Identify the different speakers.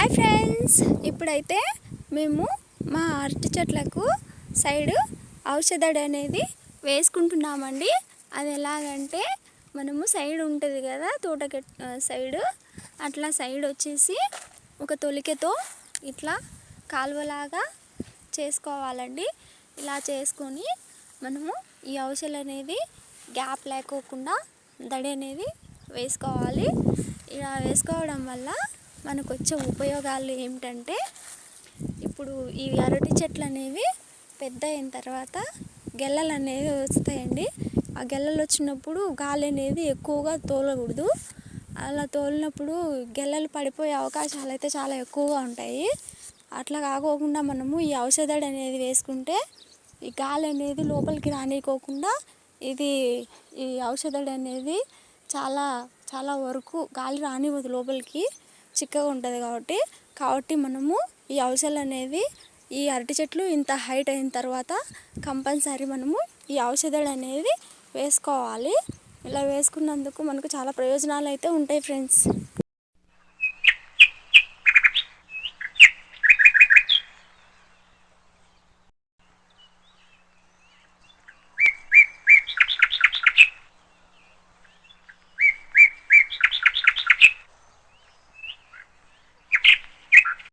Speaker 1: Hi friends ఇప్పుడైతే మేము మా అరటి చెట్లకు సైడు ఔషధడి అనేది వేసుకుంటున్నామండి. అది ఎలాగంటే మనము సైడ్ ఉంటుంది కదా తోట సైడు. అట్లా సైడ్ వచ్చేసి ఒక తొలికెతో ఇట్లా కాలువలాగా చేసుకోవాలండి. ఇలా చేసుకొని మనము ఈ ఔషధం అనేది గ్యాప్ లేకోకుండా దడి అనేది వేసుకోవాలి. ఇలా వేసుకోవడం వల్ల మనకు వచ్చే ఉపయోగాలు ఏమిటంటే ఇప్పుడు ఈ అరటి చెట్లు అనేవి పెద్ద అయిన తర్వాత గెల్లలు అనేవి వస్తాయండి. ఆ గెల్లలు వచ్చినప్పుడు గాలి అనేది ఎక్కువగా తోలకూడదు. అలా తోలినప్పుడు గెల్లలు పడిపోయే అవకాశాలు అయితే చాలా ఎక్కువగా ఉంటాయి. అట్లా కాకోకుండా మనము ఈ ఔషధం అనేది వేసుకుంటే ఈ గాలి అనేది లోపలికి రానికోకుండా ఇది ఈ ఔషధం అనేది చాలా చాలా వరకు గాలి రానివ్వదు లోపలికి. చిక్కగా ఉంటుంది కాబట్టి కాబట్టి మనము ఈ ఔషధాలు అనేది ఈ అరటి చెట్లు ఇంత హైట్ అయిన తర్వాత కంపల్సరీ మనము ఈ ఔషధాలు అనేవి వేసుకోవాలి. ఇలా వేసుకున్నందుకు మనకు చాలా ప్రయోజనాలు అయితే ఉంటాయి ఫ్రెండ్స్